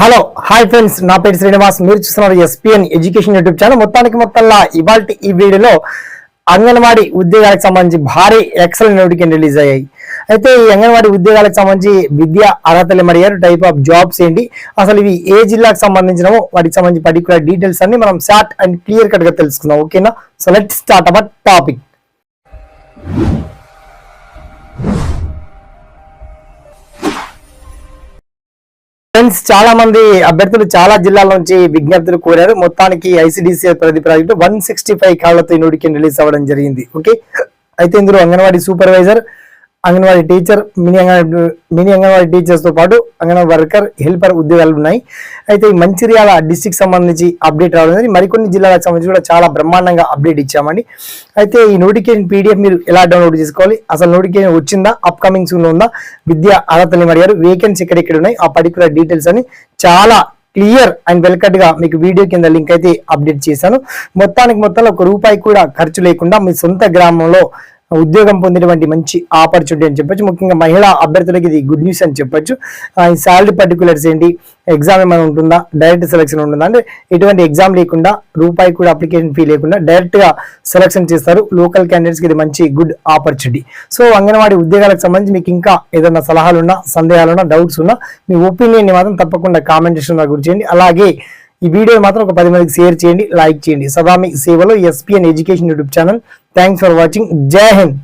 Hello hi friends. నా పేరు శ్రీనివాస్. మీరు చూస్తున్నారు ఎస్పీఎన్ ఎడ్యుకేషన్ యూట్యూబ్ ఛానల్. మొత్తానికి మొత్తంలో ఇవాళ ఈ వీడియోలో అంగన్వాడీ ఉద్యోగాలకు సంబంధించి భారీ ఎక్సల్ నోటిఫికేషన్ రిలీజ్ అయ్యాయి. అయితే ఈ అంగన్వాడీ ఉద్యోగాలకు సంబంధించి విద్యా అర్హతలు మరి టైప్ ఆఫ్ జాబ్స్ ఏంటి? అసలు ఇవి ఏ జిల్లాకు సంబంధించినవో వాటికి సంబంధించి పర్టికులర్ డీటెయిల్స్ అన్ని మనం షార్ట్ అండ్ క్లియర్ కట్గా తెలుసుకుందాం. ఓకేనా? So let start our topic friends చాలా మంది అభ్యర్థులు చాలా జిల్లాల నుంచి విజ్ఞప్తులు కోరారు. మొత్తానికి ఐసిడిసి ప్రతి ప్రాజెక్టు వన్ సిక్స్టీ ఫైవ్ కాళ్ళతో ఈ నోటికి రిలీజ్ అవ్వడం జరిగింది. ఓకే అయితే ఇందులో anganwadi supervisor anganwadi teacher mini anganwadi mini anganwadi టీచర్స్తో పాటు అంగన్వాడీ వర్కర్ హెల్పర్ ఉద్యోగాలు ఉన్నాయి. అయితే ఈ మంచిర్యాల డిస్టిక్ సంబంధించి అప్డేట్ రావడం మరికొన్ని జిల్లాలకు సంబంధించి కూడా చాలా బ్రహ్మాండంగా అప్డేట్ ఇచ్చామండి. అయితే ఈ నోటిఫికేషన్ పీడిఎఫ్ మీరు ఎలా డౌన్లోడ్ చేసుకోవాలి? అసలు నోటిఫికేషన్ వచ్చిందా? అప్ కమింగ్ ఉందా? విద్యా అర్హతలు అడిగారు వేకెన్సీ ఎక్కడెక్కడ ఉన్నాయి? ఆ పర్టికులర్ డీటెయిల్స్ అని చాలా క్లియర్ అండ్ వెల్కట్గా మీకు వీడియో కింద లింక్ అయితే అప్డేట్ చేశాను. మొత్తానికి మొత్తంలో ఒక రూపాయి కూడా ఖర్చు లేకుండా మీ సొంత గ్రామంలో ఉద్యోగం పొందినటువంటి మంచి ఆపర్చునిటీ అని చెప్పొచ్చు. ముఖ్యంగా మహిళా అభ్యర్థులకి ఇది గుడ్ న్యూస్ అని చెప్పొచ్చు. ఆ, శాలరీ పర్టికులర్స్ ఏంటి? ఎగ్జామ్ ఏమైనా ఉంటుందా? డైరెక్ట్ సెలక్షన్ ఉంటుందా? అంటే ఎటువంటి ఎగ్జామ్ లేకుండా రూపాయి కూడా అప్లికేషన్ ఫీ లేకుండా డైరెక్ట్గా సెలక్షన్ చేస్తారు. లోకల్ క్యాండిడేట్స్కి ఇది మంచి గుడ్ ఆపర్చునిటీ సో అంగన్వాడీ ఉద్యోగాలకు సంబంధించి మీకు ఇంకా ఏదైనా సలహాలు ఉన్నా సందేహాలు ఉన్నా డౌట్స్ ఉన్నా మీ ఒపీనియన్ని మాత్రం తప్పకుండా కామెంట్ చేసిన గురి చేయండి అలాగే ఈ వీడియో మాత్రం ఒక పది మందికి షేర్ చేయండి లైక్ చేయండి. సదా మీ సేవలో SPN education YouTube channel. Thanks for watching జై హింద్.